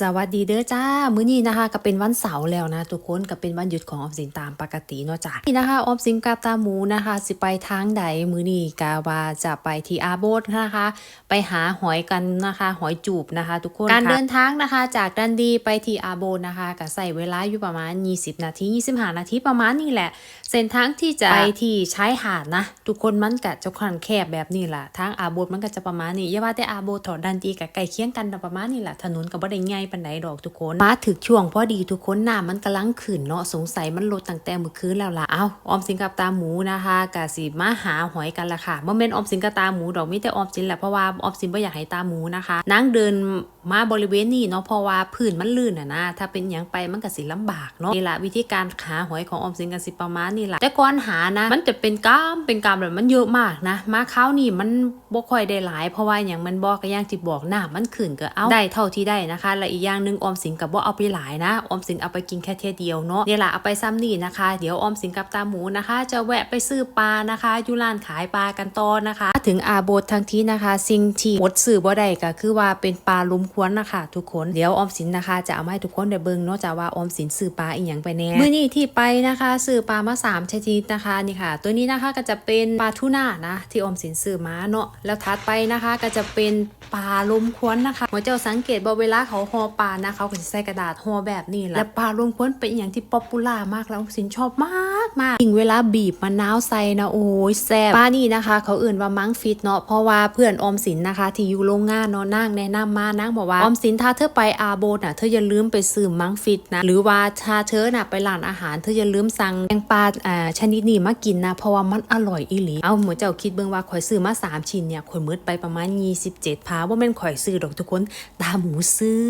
สวัสดีเด้อจ้า มื้อนี้นะคะก็เป็นวันเสาร์แล้วนะ ทุกคนก็เป็นวันหยุดของออมสินตามปกติเนาะจ้ะนี่นะคะออมสินกับตาหมูนะคะ สิไปทางใดมื้อนี้กาว่าจะไปที่อาโบสนะคะ ไปหาหอยกันนะคะ หอยจูบนะคะ ทุกคนการเดินทางนะคะ จากดันดีไปที่อาโบสนะคะก็ใส่เวลาอยู่ประมาณ 20 นาที 25 นาทีประมาณนี้แหละ เส้นทางที่จะไปที่ชายหาดนะ ทุกคนมันก็จะค่อนแคบแบบนี้แหละทางอาโบสมันก็จะประมาณนี้อย่าว่าแต่อาโบสถอดดันดีกับไก่เคียงกันประมาณนี้แหละถนนก็บ่ได้ใหญ่ปันใดดอกทุกคนมาถึกช่วงพอดีทุกคนน้ำมันกำลังขึ้นเนาะสงสัยมันลดตั้งแต่เมื่อคืนแล้วล่ะเอาออมสินกับตาหมูนะคะกะสิมาหาหอยกันละค่ะบ่แม่นออมสินกับตาหมูดอกมีแต่ออมสินแหละเพราะว่าออมสินบ่อยากให้ตาหมูนะคะนางเดินมาบริเวณนี้เนาะเพราะว่าพื้นมันลื่นอะนะ ถ้าเป็นหยังไปมันก็สิลำบากเนาะนี่ละวิธีการหาหอยของออมสินกันสิประมาณนี้ล่ะแต่ก่อนหานะ มันจะเป็นก้ามเป็นกามแบบมันเยอะมากนะ มาคราวนี้มันบ่ค่อยได้หลาย เพราะว่าอย่างมันบอกก็ย่างที่บอกหน้ามันขึ้นก็เอาได้เท่าที่ได้นะคะและอีกอย่างหนึ่งออมสินกับบ่เอาไปหลายนะออมสินเอาไปกินแค่เทียเดียวเนาะนี่ละเอาไปซ้ำนี่นะคะ เดี๋ยวออมสินกับตาหมูนะคะ จะแวะไปซื้อปลานะคะยูรานขายปลากันต่อนะคะ ถึงอาโบททั้งที่นะคะ สิ่งที่อดซื้อบ่ได้ก็คือว่าเป็นปลาลุมควนนะคะทุกคนเดี๋ยวออมสินนะคะจะเอามาให้ทุกคนได้เบิ่งเนาะจะว่าออมสินซื้อปลาอีหยังไปแน่มื้อนี้ที่ไปนะคะซื้อปลามาสามชนิดนะคะนี่ค่ะ ตัวนี้นะคะก็จะเป็นปลาทูน่านะที่ออมสินซื้อมาเนาะแล้วถัดไปนะคะก็จะเป็น ปลาลมควนนะคะหัวเจ้าสังเกตบ่เวลาเขาห่อปลานะเขาก็จะใส่กระดาษห่อแบบนี้แหละและปลาลมควนเป็นอย่างที่ป๊อปปูล่ามากแล้วสินชอบมากมากยิ่งเวลาบีบมะนาวใส่นะโอ้ยแซ่บปลานี่นะคะ เขาเอื่นว่ามังฟิตเนาะเพราะว่าเพื่อนออมสินนะคะ ที่อยู่โรงงานเนาะนั่งแนะนำมานั่งบอกว่าออมสินถ้าเธอไปอาโบน่ะเธออย่าลืมไปซื้อมังฟิตนะหรือว่าถ้าเธอน่ะไปร้านอาหารเธออย่าลืมสั่งแกงปลาอ่าชนิดนี้มากินนะเพราะว่ามันอร่อยอีหลีเอาหมูเจ้าคิดเบิ่งว่าข่อยซื้อมาสามชิ้นเนี่ยข่อยมืดไปประมาณ 27พาว่าแม่นข่อยซื้อดอกทุกคน ตาหมูซื้อ